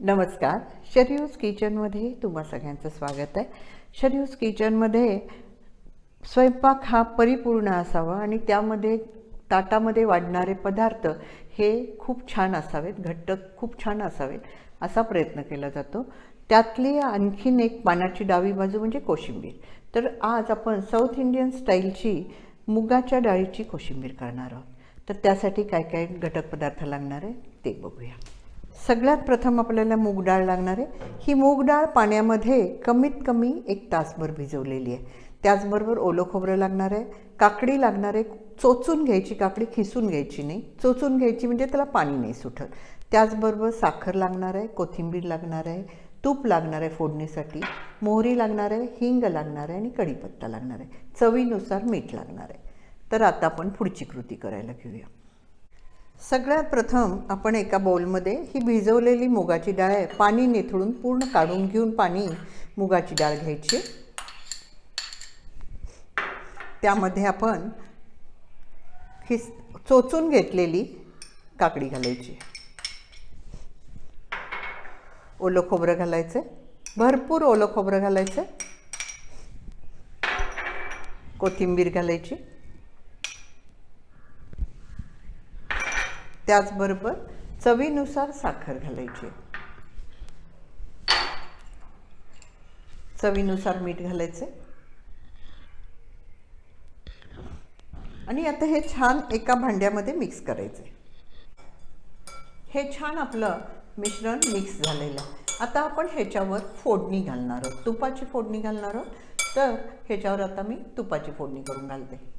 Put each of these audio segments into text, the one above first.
नमस्कार शरीयूज किचनमध्ये तुम्हा सगळ्यांचं स्वागत आहे. शरीयूज किचनमध्ये स्वयंपाक हा परिपूर्ण असावा आणि त्यामध्ये ताटामध्ये वाढणारे पदार्थ हे खूप छान असावेत घट्ट खूप छान असावेत असा प्रयत्न केला जातो. त्यातली आणखीन एक पानाची डावी बाजू म्हणजे कोशिंबीर. तर आज आपण साऊथ इंडियन स्टाईलची मुगाच्या डाळीची कोशिंबीर करणार आहोत. तर त्यासाठी काय काय घटक पदार्थ लागणार आहे ते बघूया. सगळ्यात प्रथम आपल्याला मूग डाळ लागणार आहे. ही मूग डाळ पाण्यामध्ये कमीत कमी एक तासभर भिजवलेली आहे. त्याचबरोबर ओलं खोबरं लागणार आहे. काकडी लागणार आहे. चोचून घ्यायची काकडी खिसून घ्यायची नाही. चोचून घ्यायची म्हणजे त्याला पाणी नाही सुटत. त्याचबरोबर साखर लागणार आहे. कोथिंबीर लागणार आहे. तूप लागणार आहे फोडणीसाठी. मोहरी लागणार आहे. हिंग लागणार आहे आणि कढीपत्ता लागणार आहे. चवीनुसार मीठ लागणार आहे. तर आता आपण पुढची कृती करायला घेऊया. सगळ्यात प्रथम आपण एका बोलमध्ये ही भिजवलेली मुगाची डाळ आहे पाणी निथळून पूर्ण काढून घेऊन पाणी मुगाची डाळ घ्यायची. त्यामध्ये आपण ही चोचून घेतलेली काकडी घालायची. ओलं खोबरं घालायचं भरपूर ओलं खोबरं घालायचं. कोथिंबीर घालायची. त्याचबरोबर चवीनुसार साखर घालायची. चवीनुसार मीठ घालायचे. आणि आता हे छान एका भांड्यामध्ये मिक्स करायचे. हे छान आपलं मिश्रण मिक्स झालेलं आहे. आता आपण ह्याच्यावर फोडणी घालणार आहोत. तुपाची फोडणी घालणार आहोत. तर ह्याच्यावर आता मी तुपाची फोडणी करून घालते.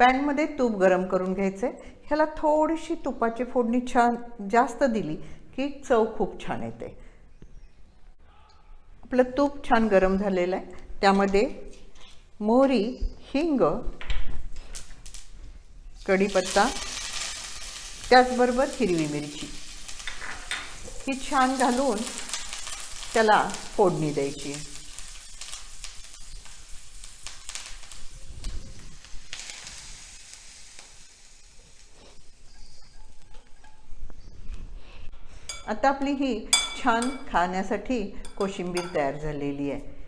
पॅनमध्ये तूप गरम करून घ्यायचं. आहे ह्याला थोडीशी तुपाची फोडणी छान जास्त दिली की चव खूप छान येते. आपलं तूप छान गरम झालेलं आहे. त्यामध्ये मोहरी हिंग कढीपत्ता त्याचबरोबर हिरवी मिरची. ही छान घालून त्याला फोडणी द्यायची. आता आपली ही छान खाण्यासाठी कोशिंबीर तयार झालेली आहे.